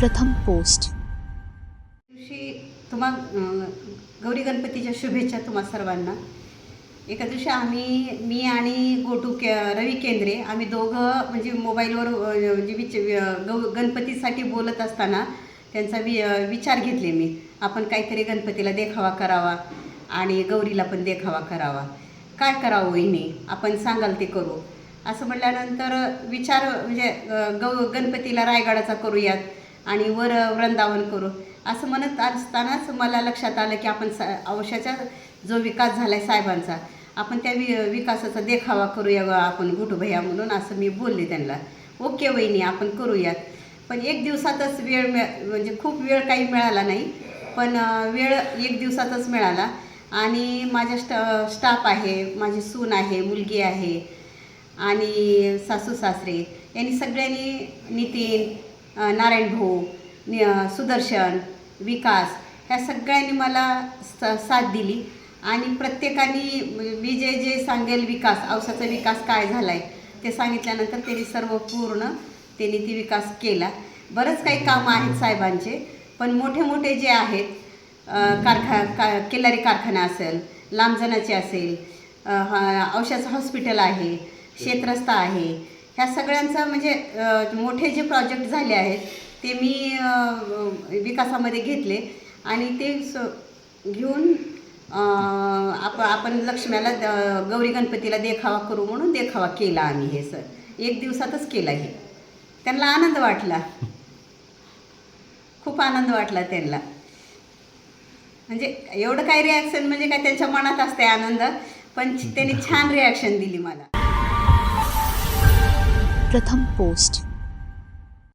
प्रथम पोस्ट. दिवशी तुम्हा गौरी गणपतीच्या शुभेच्छा तुम्हा सर्वांना. एका दिवशी आम्ही मी आणि गोटू के रवी केंद्रे आम्ही दोघं म्हणजे मोबाईलवर म्हणजे विच गौ गणपतीसाठी बोलत असताना त्यांचा वि विचार घेतले मी. आपण काहीतरी गणपतीला देखावा करावा आणि गौरीला पण देखावा करावा. काय करावं हिने? आपण सांगाल ते करू. असं म्हटल्यानंतर विचार म्हणजे गौ गणपतीला रायगडाचा करूयात. आणि वर वृंदावन करू. असं म्हणत असतानाच मला लक्षात आलं की आपण सा अवशाचा जो विकास झाला आहे साहेबांचा आपण त्या वि विकासाचा देखावा करूया आपण भैया म्हणून असं मी बोलले त्यांना. ओके वहिनी आपण करूयात. पण एक दिवसातच वेळ मिळ म्हणजे खूप वेळ काही मिळाला नाही पण वेळ एक दिवसातच मिळाला. आणि माझ्या स्टा स्टाफ आहे माझी सून आहे मुलगी आहे आणि सासू सासरे यांनी सगळ्यांनी नितीन नारायण भाऊ सुदर्शन विकास ह्या सगळ्यांनी मला स साथ दिली. आणि प्रत्येकाने मी जे जे सांगेल विकास औसाचा विकास काय झाला आहे ते सांगितल्यानंतर त्यांनी सर्व पूर्ण त्यांनी ती विकास केला. बरंच काही कामं आहेत साहेबांचे पण मोठे मोठे जे आहेत कारखा का किल्लारी कारखाना असेल लांबजनाचे असेल अ, हा- औषध हॉस्पिटल आहे शेतरस्ता आहे ह्या सगळ्यांचा म्हणजे मोठे जे प्रोजेक्ट झाले आहेत ते मी विकासामध्ये घेतले. आणि ते स घेऊन आप आपण लक्ष्म्याला द- गौरी गणपतीला देखावा करू म्हणून देखावा केला आम्ही हे सर. एक दिवसातच केला हे. त्यांना आनंद वाटला. खूप आनंद वाटला त्यांना. म्हणजे एवढं काय रिॲक्शन म्हणजे काय त्यांच्या मनात असते आनंद पण त्यांनी छान रिॲक्शन दिली मला. प्रथम पोस्ट